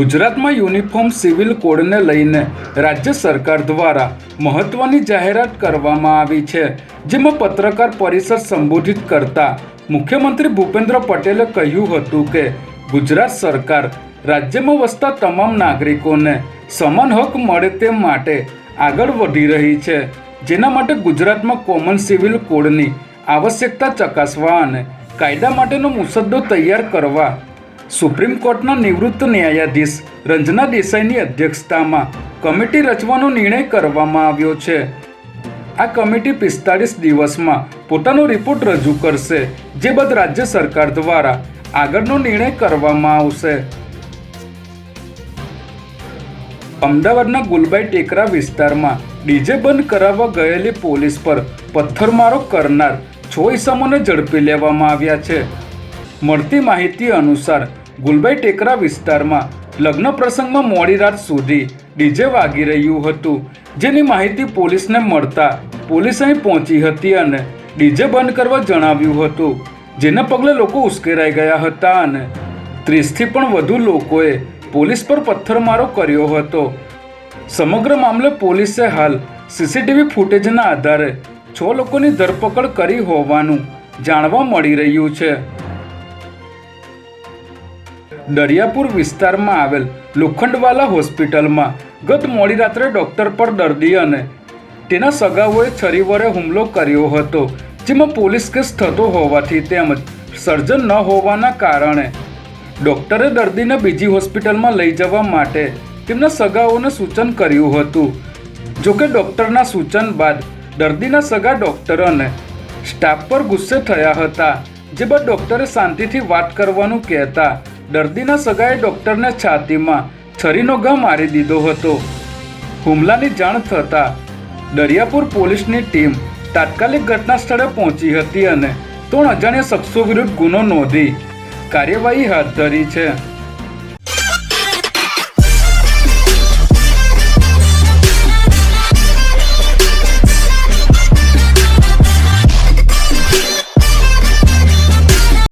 ગુજરાતમાં uniform civil કોડને લઈને રાજ્ય સરકાર દ્વારા મહત્વની જાહેરાત કરવામાં આવી છે, જેમાં પત્રકાર પરિષદ સંબોધિત કરતા મુખ્યમંત્રી ભૂપેન્દ્ર પટેલે કહ્યું હતું કે, ગુજરાત સરકાર રાજ્યમાં વસતા તમામ નાગરિકોને સમાન હક મળે તે માટે આગળ વધી રહી છે, જેના માટે ગુજરાતમાં કોમન સિવિલ કોડની આવશ્યકતા ચકાસવા અને કાયદા માટેનો મુસદ્દો તૈયાર કરવા સુપ્રીમ કોર્ટના નિવૃત્ત ન્યાયાધીશ રંજના દેસાઈની અધ્યક્ષતામાં કમિટી રચવાનો નિર્ણય કરવામાં આવ્યો છે. આ કમિટી પિસ્તાળીસ દિવસમાં પોતાનો રિપોર્ટ રજૂ કરશે, જે બાદ રાજ્ય સરકાર દ્વારા આગળનો નિર્ણય કરવામાં આવશે. અમદાવાદના ગુલબાઈ ટેકરા વિસ્તારમાં ડીજે બંધ કરાવવા ગયેલી પોલીસ પર પથ્થરમારો કરનાર છ ઇસમોને ઝડપી લેવામાં આવ્યા છે. મળતી માહિતી અનુસાર ગુલબાઈ ટેકરા વિસ્તારમાં લગ્ન પ્રસંગમાં મોડી રાત સુધી ડીજે વાગી રહ્યું હતું, જેની માહિતી પોલીસને મળતા પોલીસ અહીં પહોંચી હતી અને ડીજે બંધ કરવા જણાવ્યું હતું. જેના પગલે લોકો ઉશ્કેરાઈ ગયા હતા અને ત્રીસથી પણ વધુ લોકોએ પોલીસ પર પથ્થરમારો કર્યો હતો. સમગ્ર મામલે પોલીસે હાલ સીસીટીવી ફૂટેજના આધારે છ લોકોની ધરપકડ કરી હોવાનું જાણવા મળી રહ્યું છે. દરિયાપુર વિસ્તારમાં આવેલ લોખંડવાલા હોસ્પિટલમાં ગત મોડી રાત્રે ડૉક્ટર પર દર્દી અને તેના સગાઓએ છરી વડે હુમલો કર્યો હતો, જેમાં પોલીસ કેસ થતો હોવાથી તેમજ સર્જન ન હોવાના કારણે ડૉક્ટરે દર્દીને બીજી હોસ્પિટલમાં લઈ જવા માટે તેમના સગાઓને સૂચન કર્યું હતું. જોકે ડૉક્ટરના સૂચન બાદ દર્દીના સગા ડૉક્ટર અને સ્ટાફ પર ગુસ્સે થયા હતા, જે બાદ ડૉક્ટરે શાંતિથી વાત કરવાનું કહેતા દર્દીના સગાએ ડૉક્ટરને છાતીમાં છરીનો ઘા મારી દીધો હતો. હુમલાની જાણ થતાં દરિયાપુર પોલીસની ટીમ તાત્કાલિક ઘટના સ્થળે પહોંચી હતી અને ત્રણ અજાણ્યા શખ્સો વિરુદ્ધ ગુનો નોંધી કાર્યવાહી હાથ ધરી છે.